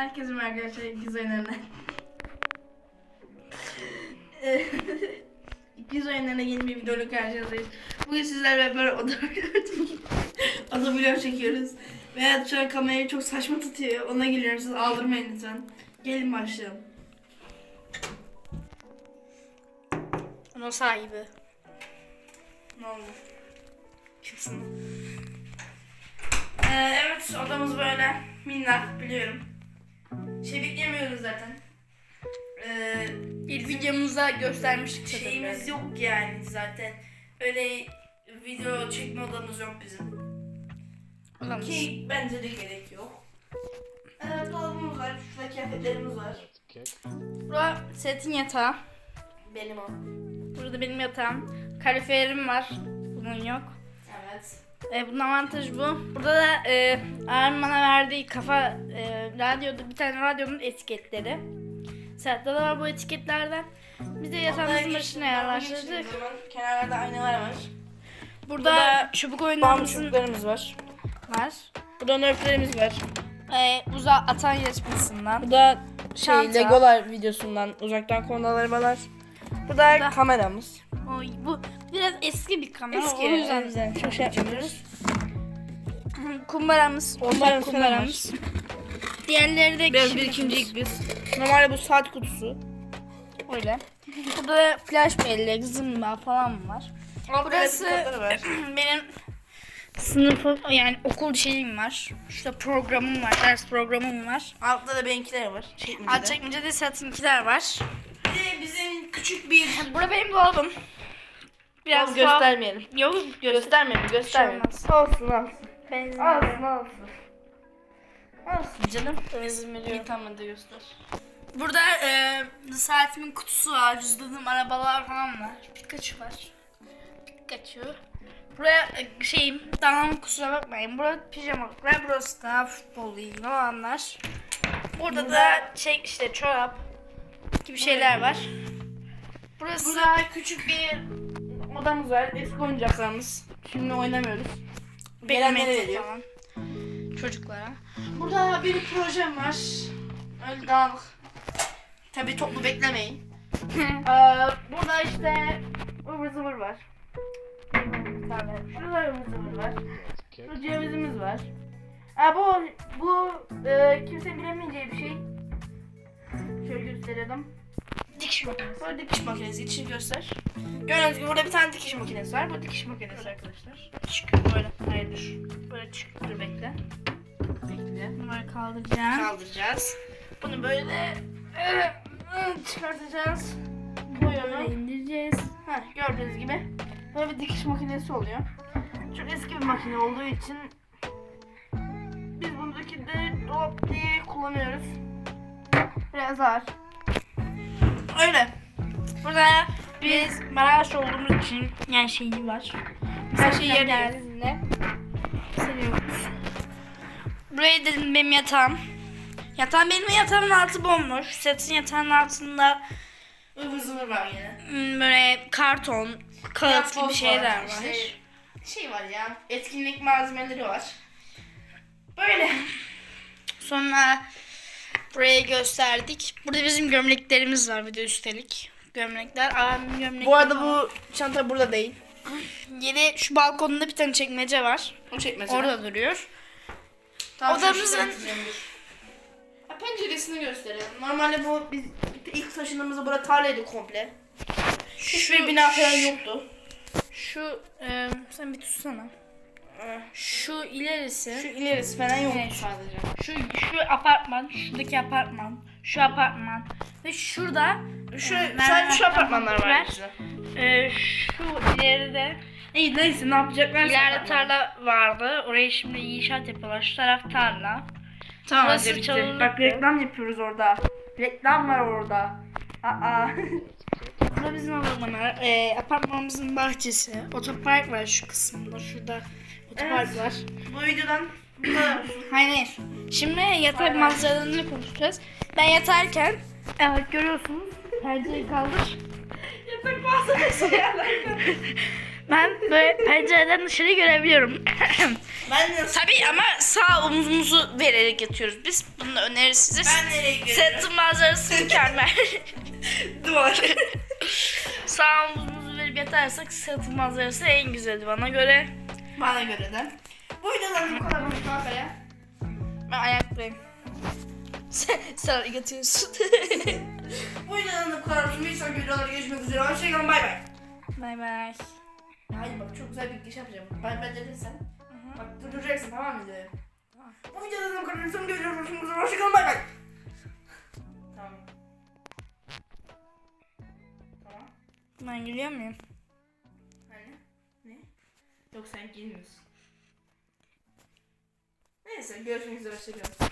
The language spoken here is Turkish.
Herkese merhaba arkadaşlar ikiz oyunlarına. ikiz oyunlarına yeni bir videoyla karşınızdayız. Bugün sizlerle beraber oda vlog çekiyoruz. Ve evet, şöyle kamerayı çok saçma tutuyor. Ona geliyorum siz aldırmayın lütfen. Gelin başlayalım. Ona sahibi. Ne oldu? Çıksın. Ee, evet odamız böyle minnak biliyorum. Şey beklemiyoruz zaten. Ee, Bir videomuzda göstermiştik şeyimiz yok yani zaten. Öyle video çekme odamız yok bizim. Olamaz. Ki bence de gerek yok. Evet dolabımız var. Şurada kıyafetlerimiz var. Burada setin yatağı. Benim o. Burada benim yatağım. Kaloriferim var. Bunun yok. Evet. E, bunun avantajı bu. Burada da e, Armin bana verdiği kafa e, radyoda bir tane radyonun etiketleri. Saatte de var bu etiketlerden. Biz de yatağımızın başına yerleştirdik. Kenarlarda aynalar var. Burada çubuk oyunlarımızın var. var. Burada nörflerimiz var. E, uzağa atan yarışmasından. Bu da şey Çanta. Legolar videosundan uzaktan kumandaları var. Bu da Bu da- kameramız. Oy, bu biraz eski bir kamera. Eski, o yüzden yüzden çok şey yapmıyoruz. kumbaramız, Kumbaramız kumbaramız. Diğerleri de Biraz birikimcilik biz. Normalde bu saat kutusu. Öyle. Burada da flash bellek, zımba falan var. Burası var. benim sınıfım yani okul şeyim var. Şurada programım var, ders programım var. Altta da benimkiler var. Çekmecede. Alt çekmecede satınkiler var. Bir de bizim küçük bir... Burada benim dolabım. Biraz Biraz göstermeyelim. Yok göster. Göstermeyelim, göstermeyelim. olmaz. Olsun, olsun. Olsun, olsun. Olsun canım. İyi tamam hadi göster. Burada e, saatimin kutusu var, cüzdanım, arabalar falan var. Pikachu var. Pikachu. Buraya e, şeyim, tamam kusura bakmayın. Burada pijamalıklar, burası da futbolla ilgili olanlar. Burada da şey işte çorap gibi şeyler var. Burası Burada küçük bir odamız var. Eski oyuncaklarımız. Şimdi oynamıyoruz. Gelenlere veriyor. falan. Çocuklara. Burada bir projem var. Öyle dağınık. Tabii toplu beklemeyin. Ee, burada işte ıvır zıvır var. Şurada ıvır zıvır var. Şurada cevizimiz var. Ha, bu bu e, kimse bilemeyeceği bir şey. Şöyle gösteriyordum. Dikiş makinesi. Burada dikiş makinesi için göster. Gördüğünüz gibi burada bir tane dikiş makinesi var. Bu dikiş makinesi arkadaşlar. Çıkıyor böyle. Hayır dur. Böyle çık. Dur bekle. Bekle. Bunları kaldıracağım. Kaldıracağız. Bunu böyle e, çıkartacağız. Böyle Boyunu. indireceğiz. Heh, gördüğünüz gibi böyle bir dikiş makinesi oluyor. Çok eski bir makine olduğu için biz buradaki de dolap diye kullanıyoruz. Biraz ağır. Öyle. Burada biz Maraş olduğumuz için yani şeyi var. Her şey yerine. seviyoruz. Buraya dedim benim yatağım. Yatağım benim yatağımın altı bomboş. Setin yatağının altında zıvır var yine. hmm, böyle karton, kağıt gibi şeyler var. işte şey var ya. Etkinlik malzemeleri var. Böyle. Sonra buraya gösterdik. Burada bizim gömleklerimiz var bir de üstelik. Gömlekler. Abimin gömlekleri Bu arada bu çanta burada değil. Yeni şu balkonda bir tane çekmece var. O çekmece. Orada duruyor. Tam Odamızın- Ha, penceresini gösterelim. Normalde bu biz ilk taşındığımızda burada tarlaydı komple. Hiçbir bina falan yoktu. Şu e, sen bir tutsana. Şu ilerisi. Şu ilerisi falan yoktu Evet. sadece. Şu şu apartman, şuradaki apartman, şu apartman ve şurada Şu, sadece şu apartmanlar var bizde. E, şu ileride İyi neyse ne yapacaklar? ileride tarla vardı. Oraya şimdi inşaat yapıyorlar. Şu taraf tarla. Tamam Burası hadi bitti. Bak reklam yapıyoruz orada. Reklam var orada. Aa. Burada bizim apartmanlar, e, apartmanımızın bahçesi. Otopark var şu kısımda. Şurada otopark var. bu videodan bu kadar olsun. Hayır. Şimdi yatak manzaralarını konuşacağız. Ben yatarken evet görüyorsunuz perdeyi kaldır. Yatak malzemesi Ben böyle pencereden dışarı görebiliyorum. Ben de Tabii ama sağ omzumuzu vererek yatıyoruz biz. Bunu da öneririz size. ben nereye görüyorum? Setin manzarası mükemmel. Duvar. Sağımızı verip yatarsak sırtı manzarası en güzeli bana göre. Bana göre de. Bu kadar olmuş kankaya. Ben ayaktayım. Sen, sen yatıyorsun. Bu videodan da bu kadar. Bir sonraki videolarda görüşmek üzere. Hoşçakalın bay bay. bay bay. Hayır bak çok güzel bir giriş yapacağım. Ben ben dedim sen. Bak durduracaksın tamam mı videoyu? Bu videodan da bu kadar olsun. Görüşmek üzere. Hoşçakalın bay bay. Tamam. Tamam. Ben gülüyor muyum? Yok sen girmiyorsun. Neyse görüşmek üzere. Hoşçakalın.